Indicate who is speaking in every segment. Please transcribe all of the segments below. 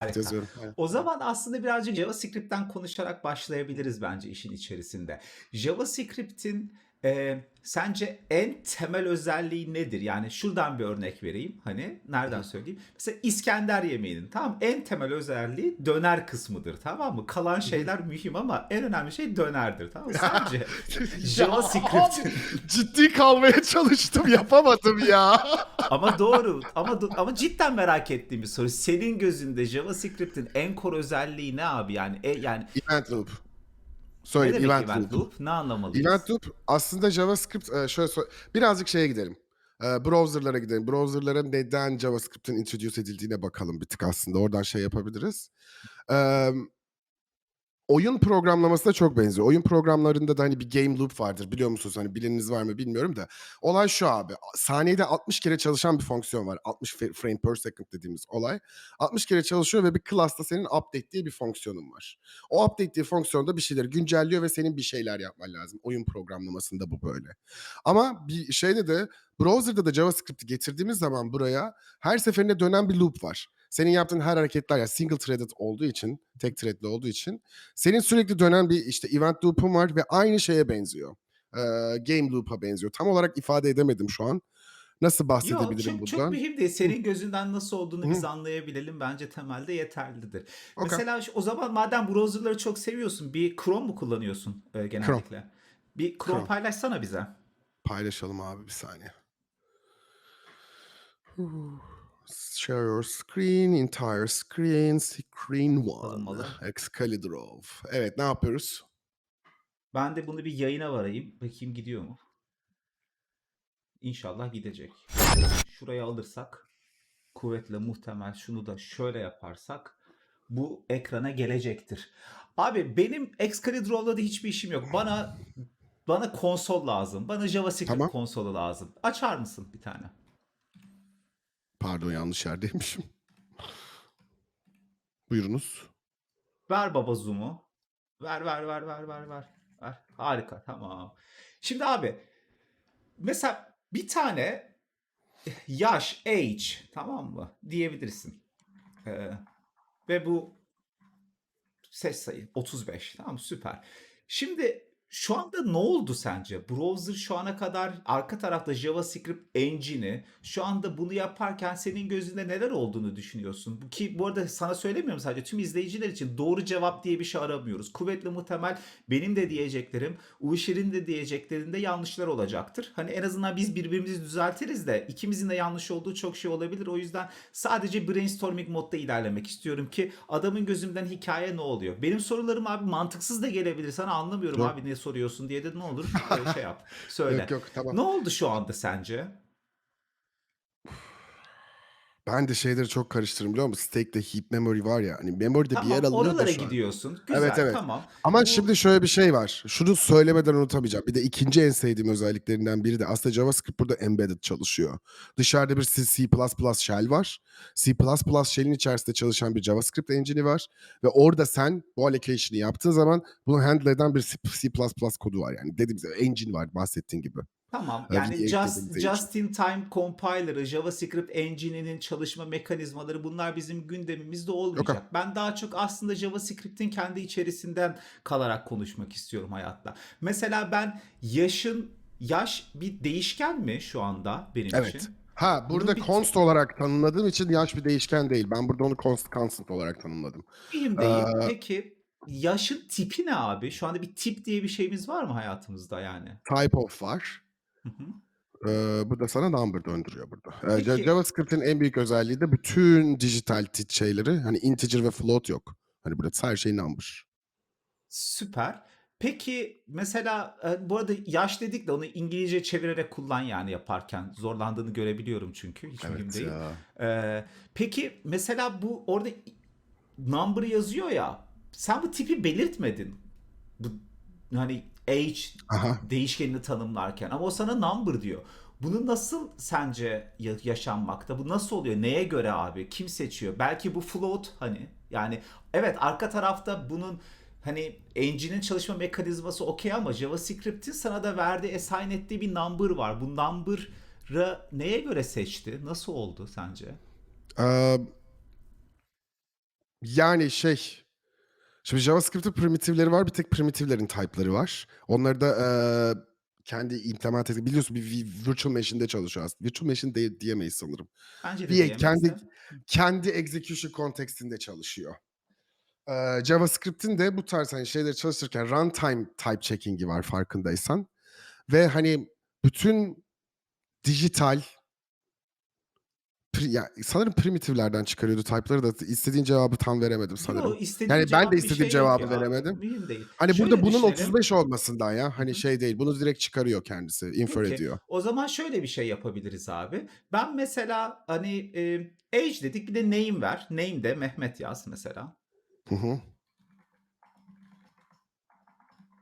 Speaker 1: Harika.
Speaker 2: yazıyorum.
Speaker 1: O zaman aslında birazcık JavaScript'ten konuşarak başlayabiliriz bence işin içerisinde. JavaScript'in e, sence en temel özelliği nedir? Yani şuradan bir örnek vereyim. Hani nereden söyleyeyim? Mesela İskender yemeğinin tamam en temel özelliği döner kısmıdır tamam mı? Kalan şeyler mühim ama en önemli şey dönerdir tamam mı? Sence JavaScript'in
Speaker 2: Ciddi kalmaya çalıştım yapamadım ya.
Speaker 1: ama doğru ama do- ama cidden merak ettiğim bir soru. Senin gözünde JavaScript'in en core özelliği ne abi? Yani e, yani
Speaker 2: event loop.
Speaker 1: Ne
Speaker 2: Söyle
Speaker 1: demek
Speaker 2: event,
Speaker 1: event
Speaker 2: loop.
Speaker 1: loop? Ne anlamalıyız?
Speaker 2: Event loop aslında JavaScript e, şöyle birazcık şeye gidelim. E, Browser'lara gidelim. Browser'lara neden JavaScript'in introduce edildiğine bakalım bir tık aslında. Oradan şey yapabiliriz. Oyun programlamasına çok benziyor. Oyun programlarında da hani bir game loop vardır. Biliyor musunuz? Hani bileniniz var mı bilmiyorum da. Olay şu abi. Saniyede 60 kere çalışan bir fonksiyon var. 60 fa- frame per second dediğimiz olay. 60 kere çalışıyor ve bir class'ta senin update diye bir fonksiyonun var. O update diye fonksiyonda bir şeyleri güncelliyor ve senin bir şeyler yapman lazım. Oyun programlamasında bu böyle. Ama bir şeyde de browser'da da JavaScript'i getirdiğimiz zaman buraya her seferinde dönen bir loop var. Senin yaptığın her hareketler ya single threaded olduğu için, tek threadli olduğu için senin sürekli dönen bir işte event loop'un var ve aynı şeye benziyor. Ee, game loop'a benziyor. Tam olarak ifade edemedim şu an. Nasıl bahsedebilirim
Speaker 1: çok, çok
Speaker 2: bundan?
Speaker 1: mühim değil. Senin gözünden nasıl olduğunu biz anlayabilelim. Bence temelde yeterlidir.
Speaker 2: Okey.
Speaker 1: Mesela o zaman madem browserları çok seviyorsun bir Chrome mu kullanıyorsun e, genellikle? Bir Chrome,
Speaker 2: Chrome.
Speaker 1: paylaşsana bize.
Speaker 2: Paylaşalım abi bir saniye. Share your screen, entire screen, screen one.
Speaker 1: Alınmalı.
Speaker 2: Excalibur. Evet ne yapıyoruz?
Speaker 1: Ben de bunu bir yayına varayım. Bakayım gidiyor mu? İnşallah gidecek. Şuraya alırsak kuvvetle muhtemel şunu da şöyle yaparsak bu ekrana gelecektir. Abi benim Excalibur'la da hiçbir işim yok. Bana bana konsol lazım. Bana JavaScript
Speaker 2: Tamam.
Speaker 1: konsolu lazım. Açar mısın bir tane?
Speaker 2: Pardon yanlış yerdeymişim. Buyurunuz.
Speaker 1: Ver baba zoom'u. Ver ver ver ver ver ver. Ver. Harika tamam. Şimdi abi mesela bir tane yaş age tamam mı diyebilirsin. Ee, ve bu ses sayı 35 tamam süper. Şimdi şu anda ne oldu sence? Browser şu ana kadar arka tarafta JavaScript engine'i şu anda bunu yaparken senin gözünde neler olduğunu düşünüyorsun? Ki bu arada sana söylemiyorum sadece tüm izleyiciler için doğru cevap diye bir şey aramıyoruz. Kuvvetli muhtemel benim de diyeceklerim, Uşer'in de diyeceklerinde yanlışlar olacaktır. Hani en azından biz birbirimizi düzeltiriz de ikimizin de yanlış olduğu çok şey olabilir. O yüzden sadece brainstorming modda ilerlemek istiyorum ki adamın gözümden hikaye ne oluyor? Benim sorularım abi mantıksız da gelebilir. Sana anlamıyorum
Speaker 2: Yok.
Speaker 1: abi ne soruyorsun diye de ne olur şey yap. Söyle.
Speaker 2: Yok yok tamam.
Speaker 1: Ne oldu şu anda sence?
Speaker 2: Ben de şeyleri çok karıştırırım biliyor musun? Stack'le heap memory var ya. Hani memory'de bir yer
Speaker 1: Tamam
Speaker 2: alınıyor da
Speaker 1: oralara
Speaker 2: şu an.
Speaker 1: gidiyorsun. Güzel
Speaker 2: Evet, evet.
Speaker 1: tamam.
Speaker 2: Ama
Speaker 1: Bu-
Speaker 2: şimdi şöyle bir şey var. Şunu söylemeden unutamayacağım. Bir de ikinci en sevdiğim özelliklerinden biri de aslında JavaScript burada embedded çalışıyor. Dışarıda bir C++ shell var. C++ shell'in içerisinde çalışan bir JavaScript engine'i var. Ve orada sen bu allocation'ı yaptığın zaman bunu handle eden bir C++ kodu var. Yani dediğimiz gibi engine var bahsettiğin gibi.
Speaker 1: Tamam. Yani just, just in time compiler'ı, JavaScript engine'inin çalışma mekanizmaları bunlar bizim gündemimizde olmayacak. Ben daha çok aslında JavaScript'in kendi içerisinden kalarak konuşmak istiyorum hayatta. Mesela ben yaşın yaş bir değişken mi şu anda benim
Speaker 2: Evet.
Speaker 1: için?
Speaker 2: Ha burada
Speaker 1: bir-
Speaker 2: const olarak tanımladığım için yaş bir değişken değil. Ben burada onu const constant olarak tanımladım.
Speaker 1: Mühim değil.
Speaker 2: Ee,
Speaker 1: Peki yaşın tipi ne abi? Şu anda bir tip diye bir şeyimiz var mı hayatımızda yani?
Speaker 2: Type of var.
Speaker 1: Hı hı.
Speaker 2: Ee, bu da sana number döndürüyor burada. Ee,
Speaker 1: Peki-
Speaker 2: JavaScript'in en büyük özelliği de bütün dijital tit şeyleri hani integer ve float yok. Hani burada her şey number.
Speaker 1: Süper. Peki mesela e, bu arada yaş dedik de onu İngilizce çevirerek kullan yani yaparken zorlandığını görebiliyorum çünkü hiç mühim değil. Ee, peki mesela bu orada number yazıyor ya sen bu tipi belirtmedin. Bu hani age
Speaker 2: Aha.
Speaker 1: değişkenini tanımlarken ama o sana number diyor. Bunu nasıl sence ya- yaşanmakta? Bu nasıl oluyor? Neye göre abi? Kim seçiyor? Belki bu float hani yani evet arka tarafta bunun hani engine'in çalışma mekanizması okey ama JavaScript'in sana da verdiği assign ettiği bir number var. Bu number'ı neye göre seçti? Nasıl oldu sence?
Speaker 2: Ee, Yani şey şimdi JavaScript'te primitivleri var. Bir tek primitivlerin type'ları var. Onları da eee, kendi implement edip biliyorsun bir vi- virtual machine'de çalışıyor aslında. Virtual machine de, diyemeyiz sanırım.
Speaker 1: Bence de
Speaker 2: Bir
Speaker 1: diyemeyiz
Speaker 2: kendi
Speaker 1: de.
Speaker 2: kendi execution kontekstinde çalışıyor. Eee, JavaScript'in de bu tarz hani şeyleri çalıştırırken runtime type checking'i var farkındaysan. Ve hani bütün dijital pri- ya sanırım primitivlerden çıkarıyordu type'ları da istediğin cevabı tam veremedim sanırım.
Speaker 1: Yo,
Speaker 2: Yani ben de istediğim
Speaker 1: şey
Speaker 2: cevabı
Speaker 1: ya.
Speaker 2: veremedim.
Speaker 1: Mühim değil.
Speaker 2: Hani
Speaker 1: Şöyle
Speaker 2: burada bunun
Speaker 1: düşünelim.
Speaker 2: 35 olmasından ya. Hani
Speaker 1: Hı
Speaker 2: şey değil. Bunu direkt çıkarıyor kendisi. Infer
Speaker 1: Peki.
Speaker 2: ediyor.
Speaker 1: O zaman şöyle bir şey yapabiliriz abi. Ben mesela hani e, age dedik bir de name ver. Name de Mehmet yaz mesela.
Speaker 2: Hı hı.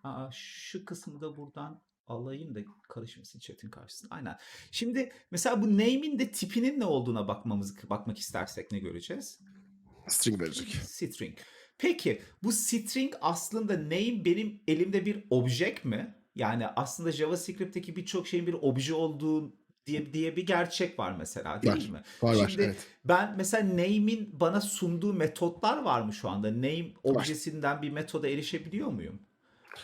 Speaker 1: Aa, şu kısmı da buradan alayım da karışmasın chat'in karşısına. Aynen. Şimdi mesela bu name'in de tipinin ne olduğuna bakmamız bakmak istersek ne göreceğiz?
Speaker 2: String verecek.
Speaker 1: String. Peki bu string aslında name benim elimde bir object mi? Yani aslında JavaScript'teki birçok şeyin bir obje olduğu diye, diye bir gerçek var mesela değil
Speaker 2: Var.
Speaker 1: mi?
Speaker 2: Var var.
Speaker 1: Şimdi
Speaker 2: Evet.
Speaker 1: ben mesela name'in bana sunduğu metotlar var mı şu anda? Name
Speaker 2: Var.
Speaker 1: objesinden bir metoda erişebiliyor muyum?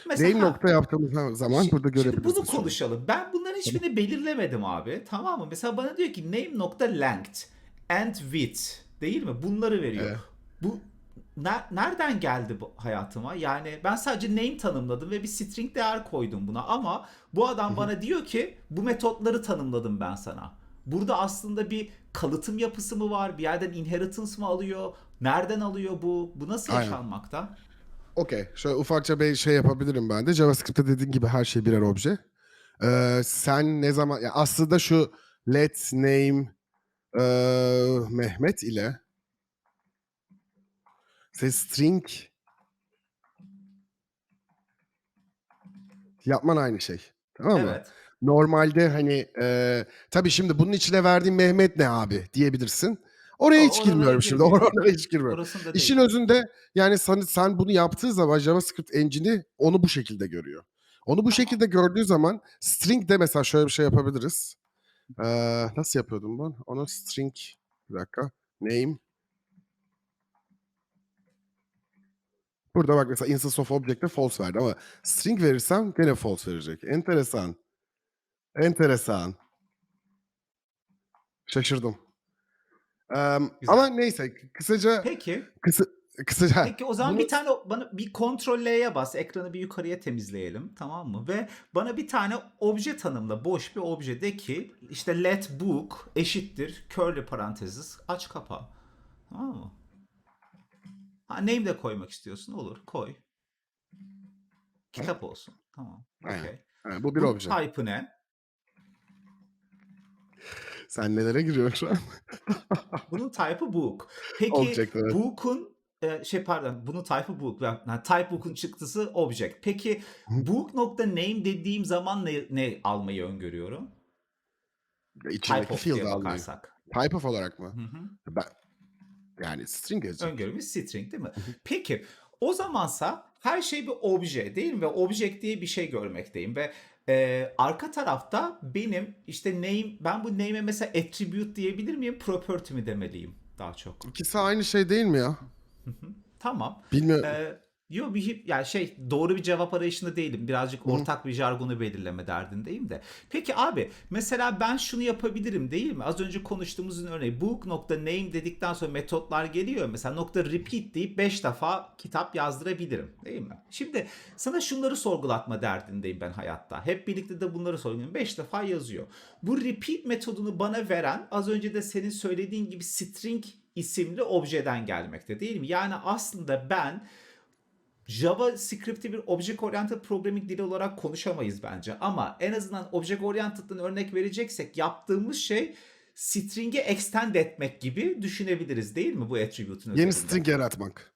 Speaker 2: Name
Speaker 1: ha,
Speaker 2: nokta yaptığımız zaman
Speaker 1: Şi-
Speaker 2: burada
Speaker 1: Şimdi
Speaker 2: görebiliriz.
Speaker 1: bunu
Speaker 2: biz şunu.
Speaker 1: konuşalım. Ben bunların hiçbirini belirlemedim abi. Tamam mı? Mesela bana diyor ki name nokta length and width değil mi? Bunları veriyor.
Speaker 2: Evet.
Speaker 1: Bu ne- nereden geldi bu hayatıma? Yani ben sadece name tanımladım ve bir string değer koydum buna ama bu adam bana diyor ki bu metotları tanımladım ben sana. Burada aslında bir kalıtım yapısı mı var? Bir yerden inheritance mı alıyor? Nereden alıyor bu? Bu nasıl
Speaker 2: Aynen.
Speaker 1: yaşanmakta?
Speaker 2: Okey. Şöyle ufakça bir şey yapabilirim ben de. JavaScript'te dediğin gibi her şey birer obje. Ee, sen ne zaman... Ya aslında şu let name eee, Mehmet ile sen string yapman aynı şey. Tamam mı?
Speaker 1: Evet.
Speaker 2: Normalde hani eee tabii şimdi bunun içine verdiğim Mehmet ne abi diyebilirsin. Oraya hiç girmiyorum şimdi. Oralara hiç girmiyorum.
Speaker 1: Orasında
Speaker 2: İşin
Speaker 1: değil.
Speaker 2: özünde yani sen, sen bunu yaptığı zaman JavaScript engine'i onu bu şekilde görüyor. Onu bu şekilde gördüğü zaman string de mesela şöyle bir şey yapabiliriz. Eee, nasıl yapıyordum ben? Onu string bir dakika. Name. Burada bak mesela instance of object'te false verdi ama string verirsem gene false verecek. Enteresan. Enteresan. Şaşırdım.
Speaker 1: Güzel.
Speaker 2: ama neyse kısaca
Speaker 1: Peki.
Speaker 2: kısa, kısaca
Speaker 1: Peki o zaman
Speaker 2: bunu-
Speaker 1: bir tane bana bir kontrol L'ye bas. Ekranı bir yukarıya temizleyelim. Tamam mı? Ve bana bir tane obje tanımla. Boş bir obje de ki işte let book eşittir curly parantezis aç kapa. Tamam mı? Ha, name de koymak istiyorsun. Olur. Koy. Kitap olsun. Tamam.
Speaker 2: Aynen.
Speaker 1: Okey.
Speaker 2: Ha, bu bir
Speaker 1: Bu
Speaker 2: obje.
Speaker 1: type'ı ne?
Speaker 2: Sen nelere giriyorsun şu an?
Speaker 1: Bunun type'ı book. Peki
Speaker 2: Object, evet.
Speaker 1: book'un e, şey pardon bunun type'ı book. Yani type book'un çıktısı object. Peki book.name dediğim zaman ne, ne almayı öngörüyorum? Type
Speaker 2: İçindeki
Speaker 1: of
Speaker 2: field almayı. Type of olarak mı?
Speaker 1: Hı hı.
Speaker 2: Ben, yani string yazacak.
Speaker 1: Öngörümüz string değil mi? Peki o zamansa her şey bir obje değil mi? Ve object diye bir şey görmekteyim ve e, arka tarafta benim işte name ben bu name'e mesela attribute diyebilir miyim? Property mi demeliyim daha çok?
Speaker 2: İkisi aynı şey değil mi ya?
Speaker 1: Tamam.
Speaker 2: Bilmiyorum.
Speaker 1: Ee, yo bir yani şey doğru bir cevap arayışında değilim. Birazcık
Speaker 2: Hı.
Speaker 1: ortak bir jargonu belirleme derdindeyim de. Peki abi mesela ben şunu yapabilirim değil mi? Az önce konuştuğumuzun örneği book.name dedikten sonra metotlar geliyor. Mesela nokta repeat deyip 5 defa kitap yazdırabilirim değil mi? Şimdi sana şunları sorgulatma derdindeyim ben hayatta. Hep birlikte de bunları sorguluyorum. 5 defa yazıyor. Bu repeat metodunu bana veren az önce de senin söylediğin gibi string isimli objeden gelmekte değil mi? Yani aslında ben JavaScript'i bir Object Oriented Programming dili olarak konuşamayız bence. Ama en azından Object Oriented'dan örnek vereceksek yaptığımız şey string'i extend etmek gibi düşünebiliriz değil mi bu attribute'un
Speaker 2: Yeni
Speaker 1: üzerinde?
Speaker 2: string yaratmak.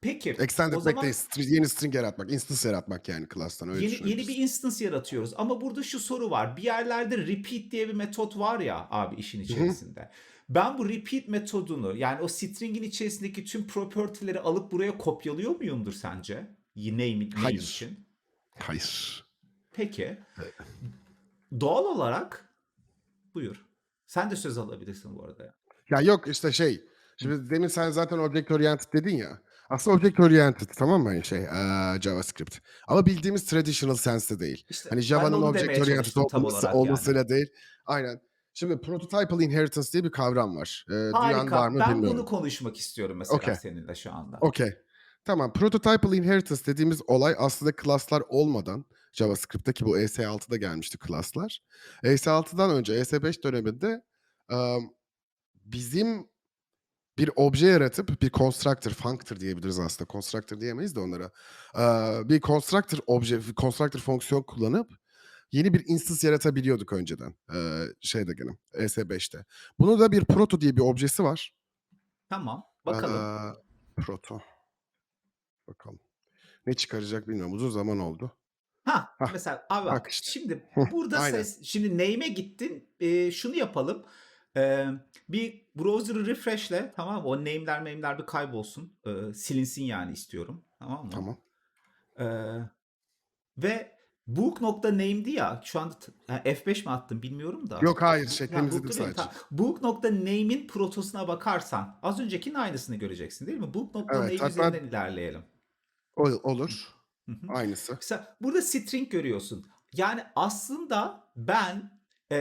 Speaker 1: Peki.
Speaker 2: Extend etmek
Speaker 1: zaman
Speaker 2: değil. string- yeni string yaratmak. Instance yaratmak yani class'tan. Öyle
Speaker 1: yeni, yeni bir instance yaratıyoruz. Ama burada şu soru var. Bir yerlerde repeat diye bir metot var ya abi işin içerisinde. Ben bu repeat metodunu yani o string'in içerisindeki tüm property'leri alıp buraya kopyalıyor muyumdur sence? Name, name
Speaker 2: Hayır.
Speaker 1: için.
Speaker 2: Hayır.
Speaker 1: Peki. Doğal olarak buyur. Sen de söz alabilirsin bu arada. ya.
Speaker 2: Ya yok işte şey. Şimdi demin sen zaten object oriented dedin ya. Aslında object oriented tamam mı şey eee, JavaScript. Ama bildiğimiz traditional sense'de değil.
Speaker 1: İşte
Speaker 2: Hani Java'nın object oriented olması,
Speaker 1: olarak yani.
Speaker 2: olmasıyla değil. Aynen. Şimdi prototypal inheritance diye bir kavram var. Ee, duyan var
Speaker 1: Harika.
Speaker 2: mı
Speaker 1: Ben
Speaker 2: bilmiyorum.
Speaker 1: bunu konuşmak istiyorum mesela
Speaker 2: Okey.
Speaker 1: seninle şu anda.
Speaker 2: Okey. Tamam. Prototypal inheritance dediğimiz olay aslında class'lar olmadan JavaScript'teki bu ES6'da gelmişti class'lar. ES6'dan önce ES5 döneminde em, bizim bir obje yaratıp bir constructor, functor diyebiliriz aslında. Constructor diyemeyiz de onlara. Ee, bir constructor obje, constructor fonksiyon kullanıp yeni bir instance yaratabiliyorduk önceden. Ee, şeyde gene ES5'te. Bunun da bir proto diye bir objesi var.
Speaker 1: Tamam. Bakalım.
Speaker 2: Aa, proto. Bakalım. Ne çıkaracak bilmiyorum. Uzun zaman oldu.
Speaker 1: Ha
Speaker 2: Hah,
Speaker 1: mesela abi bak,
Speaker 2: işte.
Speaker 1: şimdi burada ses şimdi name'e gittin e, şunu yapalım E, bir browser'ı refresh'le tamam o name'ler name'ler bir kaybolsun E, silinsin yani istiyorum tamam mı?
Speaker 2: Tamam.
Speaker 1: E, ve book.name'di ya şu anda t- ha, F5 mi attım bilmiyorum da.
Speaker 2: Yok hayır şey
Speaker 1: Ya,
Speaker 2: temizledim
Speaker 1: book değil,
Speaker 2: sadece.
Speaker 1: ta- book.name'in protosuna bakarsan az öncekinin aynısını göreceksin değil mi? Book.name
Speaker 2: Evet,
Speaker 1: üzerinden ilerleyelim.
Speaker 2: Ol- olur.
Speaker 1: Hı hı.
Speaker 2: Aynısı.
Speaker 1: Mesela burada string görüyorsun. Yani aslında ben e,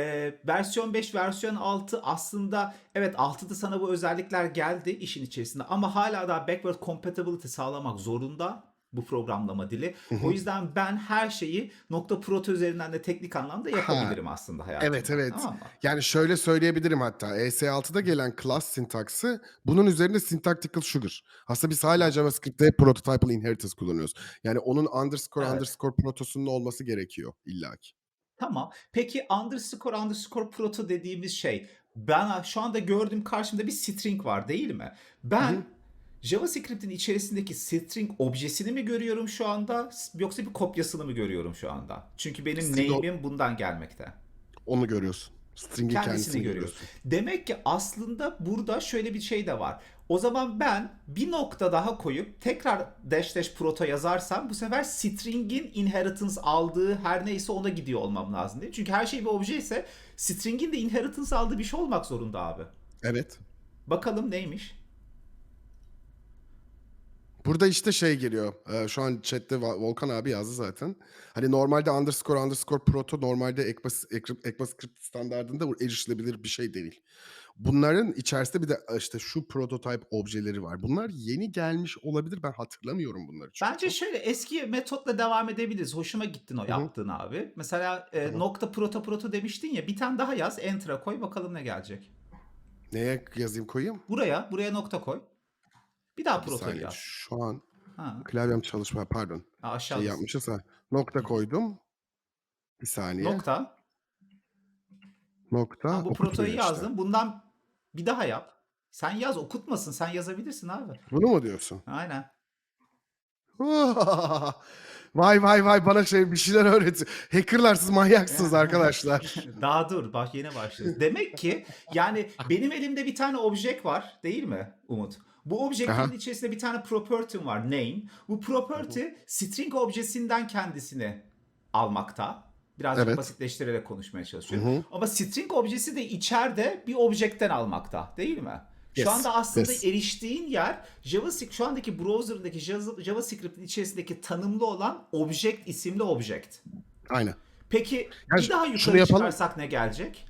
Speaker 1: versiyon 5, versiyon 6 aslında evet 6'da sana bu özellikler geldi işin içerisinde ama hala daha backward compatibility sağlamak zorunda bu programlama dili. O yüzden ben her şeyi nokta proto üzerinden de teknik anlamda yapabilirim aslında hayatımda.
Speaker 2: Evet evet.
Speaker 1: Tamam mı?
Speaker 2: Yani şöyle söyleyebilirim hatta. ES6'da gelen class sintaksı bunun üzerinde syntactical sugar. Aslında biz hala JavaScript'te prototypal inheritance kullanıyoruz. Yani onun underscore
Speaker 1: Evet.
Speaker 2: underscore protosunun olması gerekiyor illaki.
Speaker 1: Tamam. Peki underscore underscore proto dediğimiz şey ben şu anda gördüğüm karşımda bir string var değil mi? Ben
Speaker 2: Hı hı.
Speaker 1: JavaScript'in içerisindeki string objesini mi görüyorum şu anda yoksa bir kopyasını mı görüyorum şu anda? Çünkü benim
Speaker 2: String
Speaker 1: name'im bundan gelmekte.
Speaker 2: Onu görüyorsun. String'in
Speaker 1: Kendisini
Speaker 2: kendisini,
Speaker 1: görüyorsun.
Speaker 2: görüyorsun.
Speaker 1: Demek ki aslında burada şöyle bir şey de var. O zaman ben bir nokta daha koyup tekrar dash dash proto yazarsam bu sefer string'in inheritance aldığı her neyse ona gidiyor olmam lazım değil mi? Çünkü her şey bir obje ise string'in de inheritance aldığı bir şey olmak zorunda abi.
Speaker 2: Evet.
Speaker 1: Bakalım neymiş?
Speaker 2: Burada işte şey geliyor. e, şu an chatte Va- Volkan abi yazdı zaten. Hani normalde underscore underscore proto normalde ECMAS, ECMAScript standartında erişilebilir bir şey değil. Bunların içerisinde bir de e, işte şu prototype objeleri var. Bunlar yeni gelmiş olabilir. Ben hatırlamıyorum bunları çünkü.
Speaker 1: Bence şöyle eski metotla devam edebiliriz. Hoşuma gittin o
Speaker 2: hı.
Speaker 1: yaptığın abi. Mesela e,
Speaker 2: Tamam.
Speaker 1: nokta proto proto demiştin ya bir tane daha yaz enter'a koy bakalım ne gelecek.
Speaker 2: Neye yazayım koyayım?
Speaker 1: Buraya buraya nokta koy. Bir daha
Speaker 2: Bir
Speaker 1: proto
Speaker 2: saniye.
Speaker 1: yaz.
Speaker 2: Şu an
Speaker 1: Ha,
Speaker 2: klavyem çalışma pardon.
Speaker 1: ha,
Speaker 2: Şey
Speaker 1: aşağıdasın.
Speaker 2: yapmışız ha. Nokta koydum. Bir saniye.
Speaker 1: Nokta.
Speaker 2: Nokta.
Speaker 1: Ha, bu
Speaker 2: okutuyor
Speaker 1: protoyu
Speaker 2: işte.
Speaker 1: yazdım. Bundan bir daha yap. Sen yaz okutmasın. Sen yazabilirsin abi.
Speaker 2: Bunu mu diyorsun?
Speaker 1: Aynen.
Speaker 2: vay vay vay bana şey bir şeyler öğretiyor. Hackerlar siz manyaksınız arkadaşlar.
Speaker 1: Daha dur. Bak yeni başlıyoruz. Demek ki yani benim elimde bir tane object var değil mi Umut? Bu object'in
Speaker 2: Aha. içerisinde
Speaker 1: bir tane property'm var name. Bu property string objesinden kendisini almakta. Birazcık
Speaker 2: Evet.
Speaker 1: basitleştirerek konuşmaya çalışıyorum.
Speaker 2: Hı hı.
Speaker 1: Ama string objesi de içeride bir objekten almakta değil mi? Şu
Speaker 2: Yes,
Speaker 1: anda aslında
Speaker 2: yes.
Speaker 1: eriştiğin yer JavaScript şu andaki browser'daki Java- JavaScript'in içerisindeki tanımlı olan object isimli object.
Speaker 2: Aynen.
Speaker 1: Peki
Speaker 2: Ya
Speaker 1: bir daha yukarı
Speaker 2: yapalım.
Speaker 1: çıkarsak ne gelecek?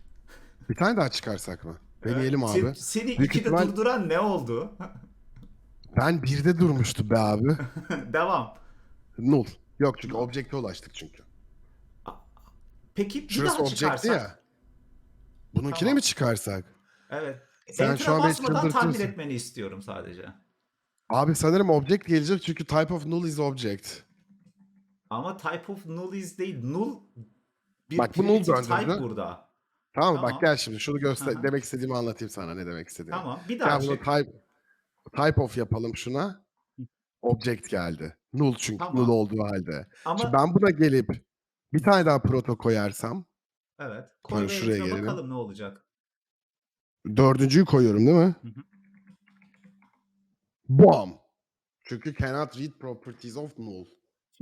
Speaker 2: Bir tane daha çıkarsak mı? Deneyelim abi.
Speaker 1: Seni
Speaker 2: Büyük
Speaker 1: ikide
Speaker 2: ihtimal-
Speaker 1: durduran ne oldu?
Speaker 2: Ben birde durmuştum be abi.
Speaker 1: Devam.
Speaker 2: Null. Yok çünkü objekte ulaştık çünkü.
Speaker 1: Peki bir
Speaker 2: Şurası
Speaker 1: daha
Speaker 2: objekti
Speaker 1: çıkarsak?
Speaker 2: ya. Bununkine
Speaker 1: Tamam.
Speaker 2: mi çıkarsak?
Speaker 1: Evet.
Speaker 2: Sen
Speaker 1: Enter'a
Speaker 2: şu an
Speaker 1: basmadan tahmin etmeni istiyorum sadece.
Speaker 2: Abi sanırım object gelecek çünkü type of null is object.
Speaker 1: Ama type of null is değil. Null bir
Speaker 2: Bak, bu null
Speaker 1: type burada.
Speaker 2: Tamam, mı?
Speaker 1: Tamam.
Speaker 2: bak gel şimdi şunu göster.
Speaker 1: Aha.
Speaker 2: Demek istediğimi anlatayım sana ne demek istediğimi.
Speaker 1: Tamam. Bir daha
Speaker 2: Gel bunu
Speaker 1: çek.
Speaker 2: type, type of yapalım şuna. Object geldi. Null çünkü
Speaker 1: Tamam.
Speaker 2: null olduğu halde.
Speaker 1: Ama
Speaker 2: Şimdi ben buna gelip bir tane daha proto koyarsam
Speaker 1: evet.
Speaker 2: Koy
Speaker 1: Koy ve
Speaker 2: şuraya
Speaker 1: enter'a
Speaker 2: gelelim.
Speaker 1: bakalım ne olacak.
Speaker 2: dördüncüyü koyuyorum değil mi?
Speaker 1: Hı hı.
Speaker 2: Bam. Çünkü cannot read properties of null.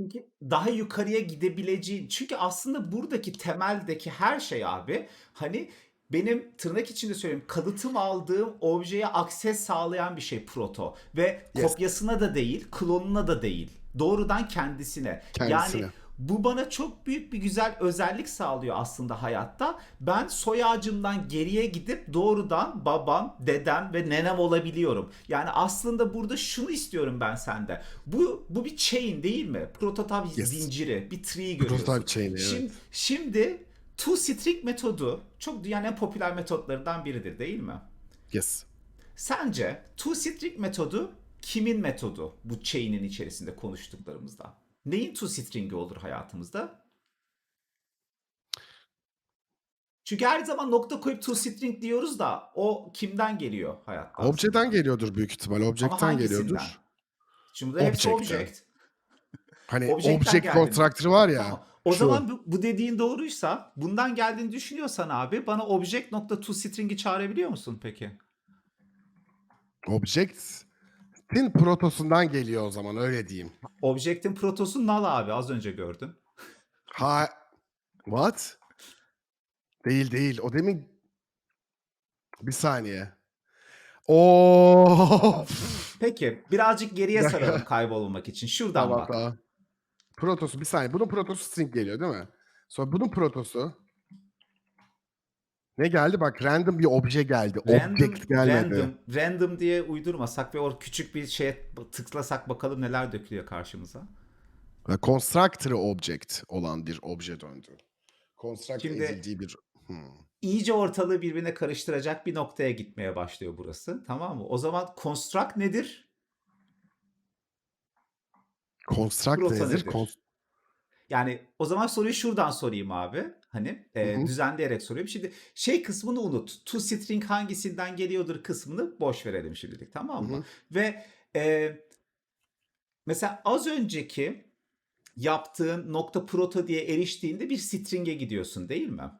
Speaker 1: Çünkü daha yukarıya gidebileceğin çünkü aslında buradaki temeldeki her şey abi hani benim tırnak içinde söyleyeyim kalıtım aldığım objeye akses sağlayan bir şey proto ve
Speaker 2: Yes.
Speaker 1: kopyasına da değil, klonuna da değil. Doğrudan kendisine.
Speaker 2: Kendisine.
Speaker 1: Yani bu bana çok büyük bir güzel özellik sağlıyor aslında hayatta. Ben soy ağacımdan geriye gidip doğrudan babam, dedem ve nenem olabiliyorum. Yani aslında burada şunu istiyorum ben sende. Bu bu bir chain değil mi? Prototype
Speaker 2: Yes.
Speaker 1: zinciri, bir tree görüyorsun.
Speaker 2: Prototype chain'i, evet.
Speaker 1: Şimdi, şimdi two string metodu çok dünyanın en popüler metotlarından biridir değil mi?
Speaker 2: Yes.
Speaker 1: Sence two string metodu kimin metodu bu chain'in içerisinde konuştuklarımızda? Neyin two string'i olur hayatımızda? Çünkü her zaman nokta koyup two string diyoruz da o kimden geliyor hayatta?
Speaker 2: Objeden geliyordur büyük ihtimal. Object'ten geliyordur.
Speaker 1: Şimdi burada hepsi object.
Speaker 2: Hani object constructor var ya.
Speaker 1: Tamam. O
Speaker 2: şu.
Speaker 1: zaman bu, bu dediğin doğruysa bundan geldiğini düşünüyorsan abi bana object nokta to string'i çağırabiliyor musun peki?
Speaker 2: Object'in protosundan geliyor o zaman öyle diyeyim.
Speaker 1: Object'in protosu null abi az önce gördün.
Speaker 2: Ha What? Değil değil. O demin bir saniye. Oo.
Speaker 1: Peki birazcık geriye saralım kaybolmamak için. Şuradan bak.
Speaker 2: Protosu bir saniye. Bunun protosu string geliyor değil mi? Sonra bunun protosu ne geldi? Bak random bir obje geldi.
Speaker 1: Random,
Speaker 2: Object gelmedi.
Speaker 1: random, random diye uydurmasak ve o küçük bir şeye tıklasak bakalım neler dökülüyor karşımıza.
Speaker 2: Ve Constructor'ı object olan bir obje döndü. Construct
Speaker 1: Şimdi-
Speaker 2: edildiği bir... Hmm.
Speaker 1: İyice ortalığı birbirine karıştıracak bir noktaya gitmeye başlıyor burası. Tamam mı? O zaman construct nedir?
Speaker 2: Construct
Speaker 1: Proto
Speaker 2: nedir?
Speaker 1: nedir?
Speaker 2: Cons-
Speaker 1: Yani o zaman soruyu şuradan sorayım abi. Hani e,
Speaker 2: Hı hı.
Speaker 1: düzenleyerek soruyorum. Şimdi şey kısmını unut. To string hangisinden geliyordur kısmını boş verelim şimdilik tamam mı?
Speaker 2: Hı hı.
Speaker 1: Ve e, mesela az önceki yaptığın nokta proto diye eriştiğinde bir string'e gidiyorsun değil mi?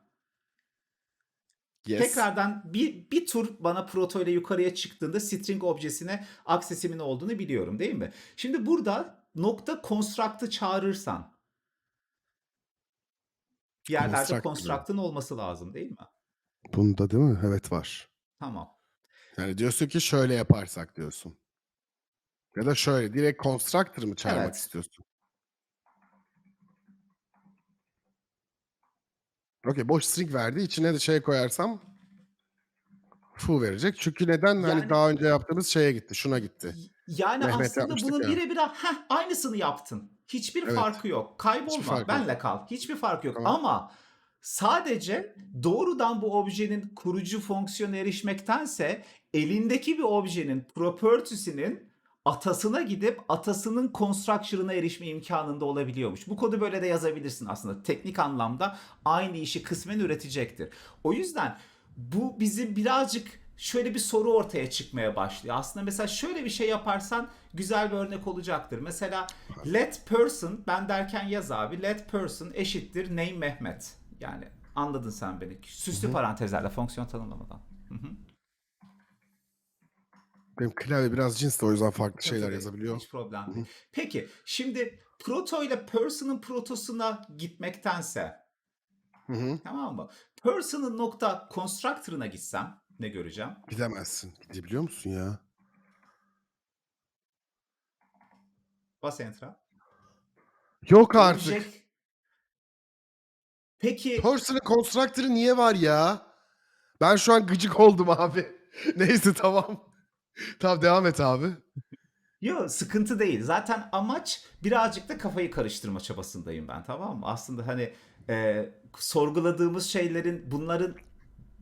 Speaker 2: yes.
Speaker 1: Tekrardan bir, bir tur bana proto ile yukarıya çıktığında string objesine aksesimin olduğunu biliyorum değil mi? Şimdi burada nokta construct'ı çağırırsan bir yerlerde
Speaker 2: Construct
Speaker 1: construct'ın olması lazım değil mi?
Speaker 2: Bunda değil mi? Evet var.
Speaker 1: Tamam.
Speaker 2: Yani diyorsun ki şöyle yaparsak diyorsun. Ya da şöyle direkt constructor mı çağırmak
Speaker 1: Evet.
Speaker 2: istiyorsun? Okey boş string verdi. İçine de şey koyarsam foo verecek. Çünkü neden?
Speaker 1: Yani-
Speaker 2: Hani daha önce yaptığımız şeye gitti. Şuna gitti.
Speaker 1: Yani
Speaker 2: Mehmet
Speaker 1: aslında bunun birebir heh, aynısını yaptın. Hiçbir
Speaker 2: Evet.
Speaker 1: farkı yok. Kaybolma.
Speaker 2: Hiçbir farkı
Speaker 1: benle kal. Hiçbir farkı yok.
Speaker 2: Tamam.
Speaker 1: Ama sadece doğrudan bu objenin kurucu fonksiyona erişmektense elindeki bir objenin property'sinin atasına gidip atasının construction'ına erişme imkanında olabiliyormuş. Bu kodu böyle de yazabilirsin aslında. Teknik anlamda aynı işi kısmen üretecektir. O yüzden bu bizim birazcık şöyle bir soru ortaya çıkmaya başlıyor. Aslında mesela şöyle bir şey yaparsan güzel bir örnek olacaktır. Mesela let person ben derken yaz abi let person eşittir name Mehmet. Yani anladın sen beni. Süslü parantezlerle fonksiyon tanımlamadan. Hı hı.
Speaker 2: Benim klavye biraz cins de o yüzden farklı şeyler
Speaker 1: Tabii,
Speaker 2: yazabiliyor.
Speaker 1: Hiç problem değil. Peki şimdi proto ile person'ın protosuna gitmektense
Speaker 2: Hı hı.
Speaker 1: tamam mı? Person'ın nokta constructor'ına gitsem ne göreceğim?
Speaker 2: Gidemezsin. Gidebiliyor musun ya?
Speaker 1: Bas enter'a.
Speaker 2: Yok artık.
Speaker 1: Object- Peki
Speaker 2: Person'ın constructor'ı niye var ya? Ben şu an gıcık oldum abi. Neyse tamam. tamam devam et abi.
Speaker 1: Yok sıkıntı değil. Zaten amaç birazcık da kafayı karıştırma çabasındayım ben tamam mı? Aslında hani e, sorguladığımız şeylerin bunların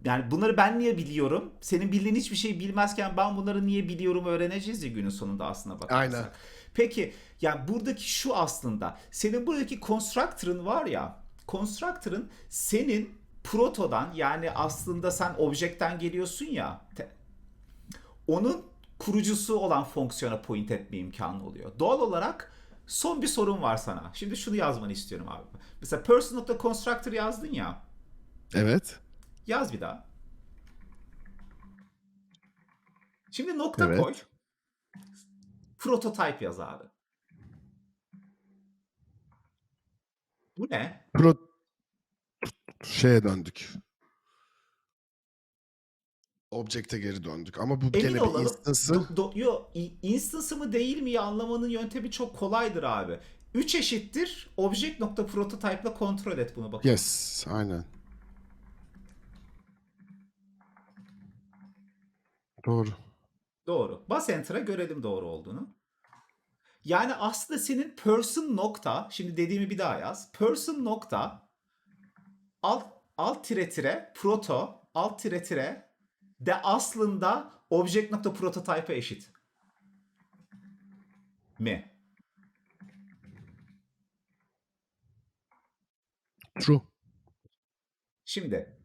Speaker 1: yani bunları ben niye biliyorum? Senin bildiğin hiçbir şey bilmezken ben bunları niye biliyorum öğreneceğiz ya günün sonunda aslında bakarsak.
Speaker 2: Aynen.
Speaker 1: Peki yani buradaki şu aslında senin buradaki constructor'ın var ya constructor'ın senin protodan yani aslında sen object'ten geliyorsun ya te- onun kurucusu olan fonksiyona point etme imkanı oluyor. Doğal olarak son bir sorun var sana. Şimdi şunu yazmanı istiyorum abi. Mesela person.constructor yazdın ya.
Speaker 2: Evet.
Speaker 1: Yaz bir daha. Şimdi nokta
Speaker 2: Evet.
Speaker 1: koy. Prototype yaz abi. Bu ne?
Speaker 2: Pro şeye döndük. Object'e geri döndük. Ama bu
Speaker 1: Emin
Speaker 2: gene bir
Speaker 1: olalım.
Speaker 2: instance'ı.
Speaker 1: Do, do, yo, i- instance'ı mı değil mi anlamanın yöntemi çok kolaydır abi. 3 eşittir object.prototype ile kontrol et bunu bakalım.
Speaker 2: Yes, aynen. Doğru.
Speaker 1: Doğru. Bas enter'a görelim doğru olduğunu. Yani aslında senin person nokta, şimdi dediğimi bir daha yaz. Person nokta alt, alt tire tire proto alt tire tire de aslında object nokta prototype'a eşit. Mi?
Speaker 2: True.
Speaker 1: Şimdi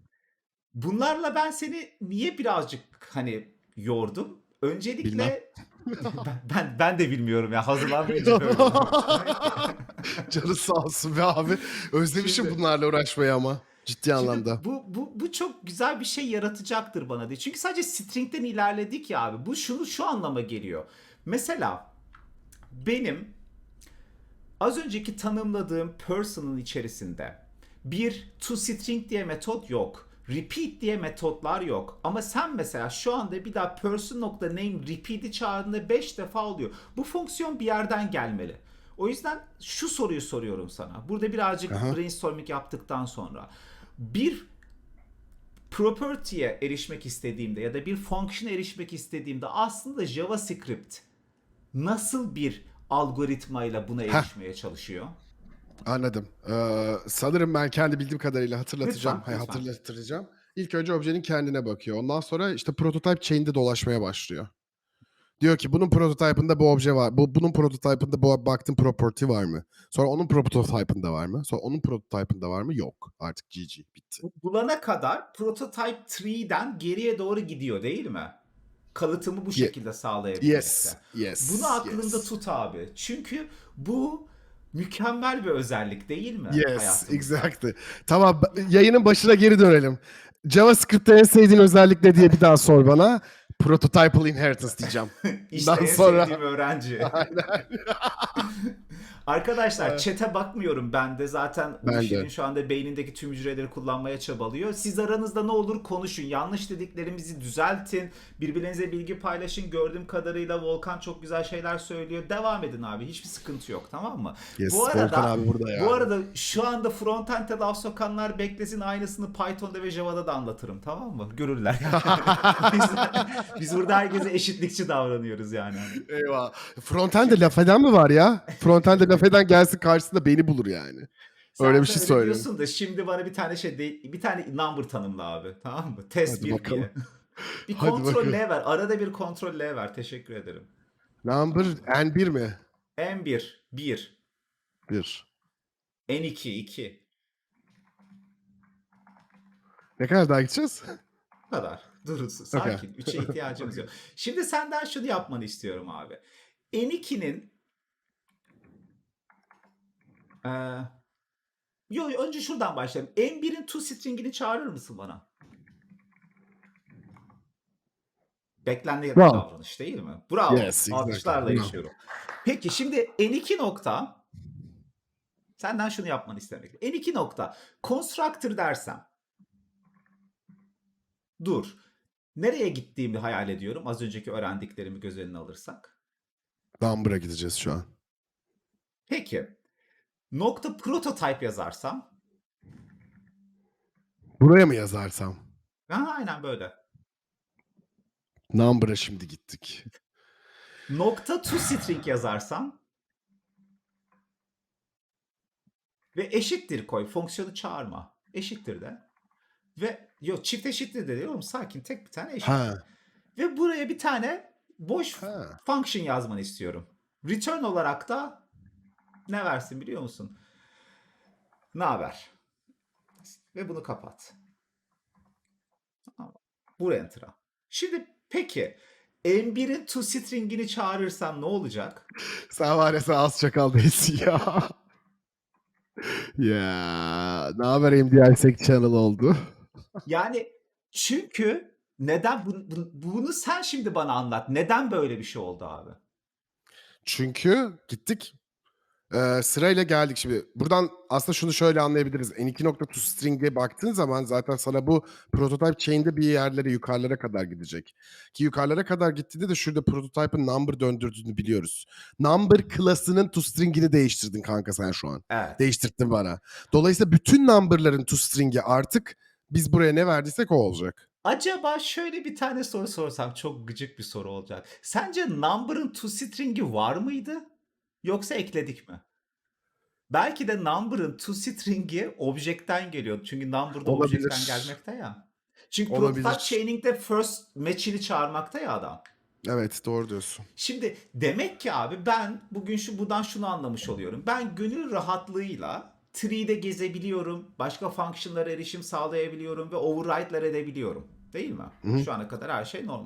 Speaker 1: bunlarla ben seni niye birazcık hani yordum? Öncelikle
Speaker 2: Bilmem.
Speaker 1: ben, ben de bilmiyorum ya hazırlanmayınca böyle.
Speaker 2: Canı sağ olsun be abi. Özlemişim
Speaker 1: Şimdi-
Speaker 2: bunlarla uğraşmayı ama. Ciddi
Speaker 1: Şimdi
Speaker 2: anlamda.
Speaker 1: bu, bu, bu çok güzel bir şey yaratacaktır bana diye. Çünkü sadece string'den ilerledik ya abi. Bu şunu şu anlama geliyor. Mesela benim az önceki tanımladığım person'ın içerisinde bir toString diye metot yok. Repeat diye metotlar yok. Ama sen mesela şu anda bir daha person.name repeat'i çağırdığında 5 defa oluyor. Bu fonksiyon bir yerden gelmeli. O yüzden şu soruyu soruyorum sana. Burada birazcık
Speaker 2: Aha.
Speaker 1: brainstorming yaptıktan sonra bir property'ye erişmek istediğimde ya da bir function'a erişmek istediğimde aslında JavaScript nasıl bir algoritmayla buna erişmeye çalışıyor?
Speaker 2: Anladım. Ee, sanırım ben kendi bildiğim kadarıyla hatırlatacağım.
Speaker 1: Lütfen, lütfen.
Speaker 2: hatırlatacağım. İlk önce objenin kendine bakıyor. Ondan sonra işte prototype chain'de dolaşmaya başlıyor. Diyor ki bunun prototype'ında bu obje var. Bu bunun prototype'ında bu baktığın property var mı? Sonra onun prototype'ında var mı? Sonra onun prototype'ında var mı? Yok. Artık GG bitti.
Speaker 1: Bulana kadar prototype tree'den geriye doğru gidiyor değil mi? Kalıtımı bu
Speaker 2: Ye-
Speaker 1: şekilde sağlayabilmekte.
Speaker 2: Yes. Yes.
Speaker 1: Bunu aklında
Speaker 2: yes.
Speaker 1: tut abi. Çünkü bu mükemmel bir özellik değil mi?
Speaker 2: Yes,
Speaker 1: hayatımızda?
Speaker 2: exactly. Tamam, yayının başına geri dönelim. JavaScript'te en sevdiğin özellik ne diye bir daha sor bana. Prototypal inheritance diyeceğim.
Speaker 1: İşte
Speaker 2: Bundan
Speaker 1: en
Speaker 2: sonra-
Speaker 1: sevdiğim öğrenci.
Speaker 2: Aynen.
Speaker 1: Arkadaşlar chat'e bakmıyorum ben de zaten
Speaker 2: Ben de.
Speaker 1: Şu anda beynindeki tüm hücreleri kullanmaya çabalıyor. Siz aranızda ne olur konuşun. Yanlış dediklerimizi düzeltin. Birbirinize bilgi paylaşın. Gördüğüm kadarıyla Volkan çok güzel şeyler söylüyor. Devam edin abi. Hiçbir sıkıntı yok tamam mı?
Speaker 2: Yes,
Speaker 1: bu arada
Speaker 2: Volkan abi burada ya.
Speaker 1: bu arada şu anda frontend'e laf sokanlar beklesin aynısını Python'da ve Java'da da anlatırım tamam mı? Görürler. biz, biz burada herkese eşitlikçi davranıyoruz yani.
Speaker 2: Eyvah. Frontend'de laf eden mi var ya? Frontend'de laf eden gelsin karşısında beni bulur yani.
Speaker 1: Sen
Speaker 2: Öyle bir şey söyleyeyim.
Speaker 1: diyorsun da şimdi bana bir tane şey değil, bir tane number tanımla abi. Tamam mı? Test
Speaker 2: Hadi
Speaker 1: 1
Speaker 2: bakalım.
Speaker 1: diye. bir
Speaker 2: Hadi
Speaker 1: kontrol. L ver. Arada bir kontrol L ver. Teşekkür ederim.
Speaker 2: Number N1 mi?
Speaker 1: N1 1.
Speaker 2: 1.
Speaker 1: N2 2.
Speaker 2: Ne kadar daha gideceğiz?
Speaker 1: Bu kadar. Dur sakin. 3'e ihtiyacımız yok. Şimdi senden şunu yapmanı istiyorum abi. N2'nin Ee, yo, önce şuradan başlayalım. N1'in toString'ini çağırır mısın bana? Beklendiği
Speaker 2: Bravo.
Speaker 1: davranış değil mi? Bravo.
Speaker 2: Yes, exactly.
Speaker 1: Alkışlarla yaşıyorum. Peki şimdi N2 nokta senden şunu yapmanı istemek. N2 nokta constructor dersem dur. Nereye gittiğimi hayal ediyorum. Az önceki öğrendiklerimi göz önüne alırsak.
Speaker 2: Number'a gideceğiz şu an.
Speaker 1: Peki. Nokta prototype yazarsam.
Speaker 2: Buraya mı yazarsam?
Speaker 1: Aha, aynen böyle.
Speaker 2: Number'a şimdi gittik.
Speaker 1: Nokta to string yazarsam. Ve eşittir koy. Fonksiyonu çağırma. Eşittir de. Ve yok çift eşittir de değil oğlum. Sakin tek bir tane eşit.
Speaker 2: Ha.
Speaker 1: Ve buraya bir tane boş
Speaker 2: Ha.
Speaker 1: function yazmanı istiyorum. Return olarak da ne versin biliyor musun? Ne haber? Ve bunu kapat. Vur enter'a. Şimdi peki M1'in toString'ini çağırırsam ne olacak?
Speaker 2: Sen var ya sen az çakal değilsin ya. ya ne haber MDI Channel oldu?
Speaker 1: Yani çünkü neden bu- bu- bunu sen şimdi bana anlat. Neden böyle bir şey oldu abi?
Speaker 2: Çünkü gittik Ee, sırayla geldik şimdi. Buradan aslında şunu şöyle anlayabiliriz. N2.toString'e baktığın zaman zaten sana bu prototype chain'de bir yerlere yukarılara kadar gidecek. Ki yukarılara kadar gittiğinde de şurada prototype'ın number döndürdüğünü biliyoruz. Number klasının toString'ini değiştirdin kanka sen şu an.
Speaker 1: Evet.
Speaker 2: Değiştirdin bana. Dolayısıyla bütün number'ların toString'i artık biz buraya ne verdiysek o olacak.
Speaker 1: Acaba şöyle bir tane soru sorsam çok gıcık bir soru olacak. Sence number'ın toString'i var mıydı? Yoksa ekledik mi? Belki de number'ın toString'i object'ten geliyor. Çünkü number da
Speaker 2: Olabilir.
Speaker 1: object'ten gelmekte ya. Çünkü
Speaker 2: Olabilir.
Speaker 1: prototype chaining'de first match'ini çağırmakta ya adam.
Speaker 2: Evet doğru diyorsun.
Speaker 1: Şimdi demek ki abi ben bugün şu buradan şunu anlamış oluyorum. Ben gönül rahatlığıyla tree'de gezebiliyorum. Başka fonksiyonlara erişim sağlayabiliyorum ve override'lar edebiliyorum. Değil mi?
Speaker 2: Hı hı.
Speaker 1: Şu ana kadar her şey normal.